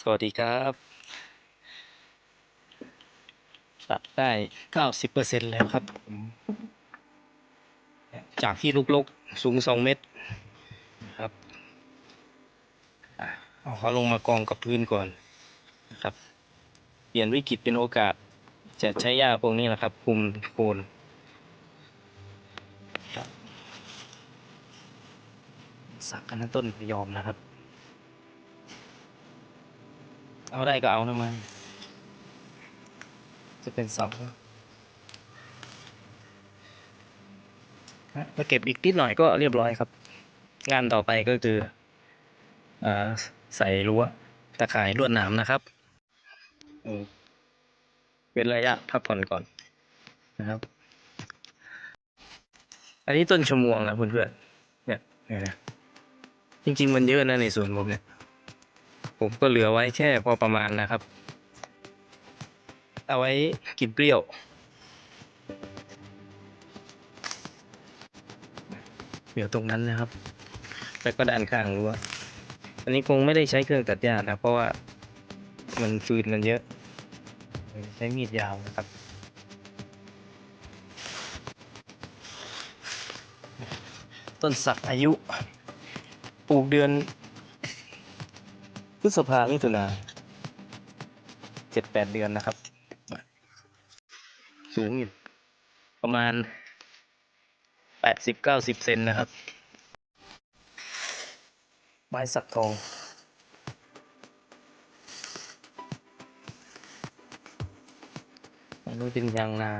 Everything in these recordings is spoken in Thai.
สวัสดีครับตัดได้เก้าสิบเปอร์เซ็นแล้วครับผมจากที่ลูกลกสูงสองเมตรครับเอาเขาลงมากองกับพื้นก่อนนะครับ เปลี่ยนวิกฤตเป็นโอกาส จะใช้หญ้าพวกนี้แหละครับคุมโคนครับสักกันนะต้นยอมนะครับ เอาได้ก็เอานะมันจะเป็นเสองมาเก็บอีกนิดหน่อยก็เรียบร้อยครับ งานต่อไปก็คืออ่าใส่รั้วตะข่ายลวดหนามนะครับอืมเป็นระยะพักผ่อนก่อนนะครับ อันนี้ต้นชมวงนะเพื่อนๆเนี่ยเนี่ยนะจริง ๆ มันเยอะนะในสวนผมเนี่ย ผมก็เหลือไว้แค่พอประมาณนะครับ เอาไว้กินเปรี้ยว เดี๋ยวตรงนั้นนะครับ แล้วก็ด้านข้างรั้วอันนี้คงไม่ได้ใช้เครื่องตัดหญ้านะเพราะว่ามันฟืนมันเยอะ ใช้มีดยาวนะครับต้นสักอายุ ปลูกเดือน ฤษภามิถุนาเจ็ดแปดเดือนนะครับ สูงอยู่ประมาณแปดสิบเก้าสิบเซนนะครับ ไม้สักทองอันนี้เป็นยางนา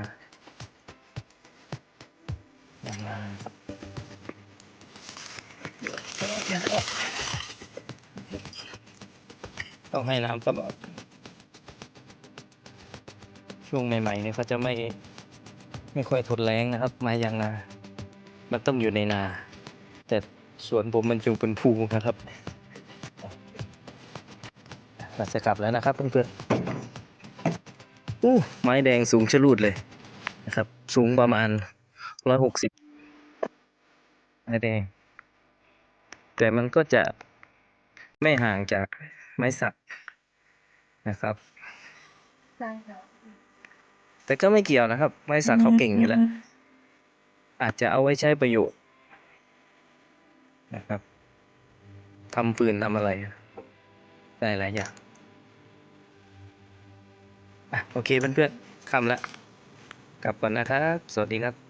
ยางนาครับเดี๋ยวเดี๋ยวเดี๋ยว ต้องให้น้ำตลอด ช่วงใหม่ๆเนี่ยเขาจะไม่ไม่ค่อยทนแรงนะครับ ไม้ยางนา มันต้องอยู่ในนา แต่สวนผมมันจึงเป็นภูนะครับเราจะกลับแล้วนะครับเพื่อนๆอู้ไม้แดงสูงชะลูดเลยนะครับ สูงประมาณร้อยหกสิบไม้แดง แต่มันก็จะ ไม่ห่างจากไม้สักนะครับแต่ก็ไม่เกี่ยวนะครับ ไม้สักเขาเก่งอยู่แล้ว อาจจะเอาไว้ใช้ประโยชน์นะครับทำปืนทำอะไรได้หลายอย่างอะโอเคเพื่อนๆคำละ กลับก่อนนะครับ สวัสดีครับ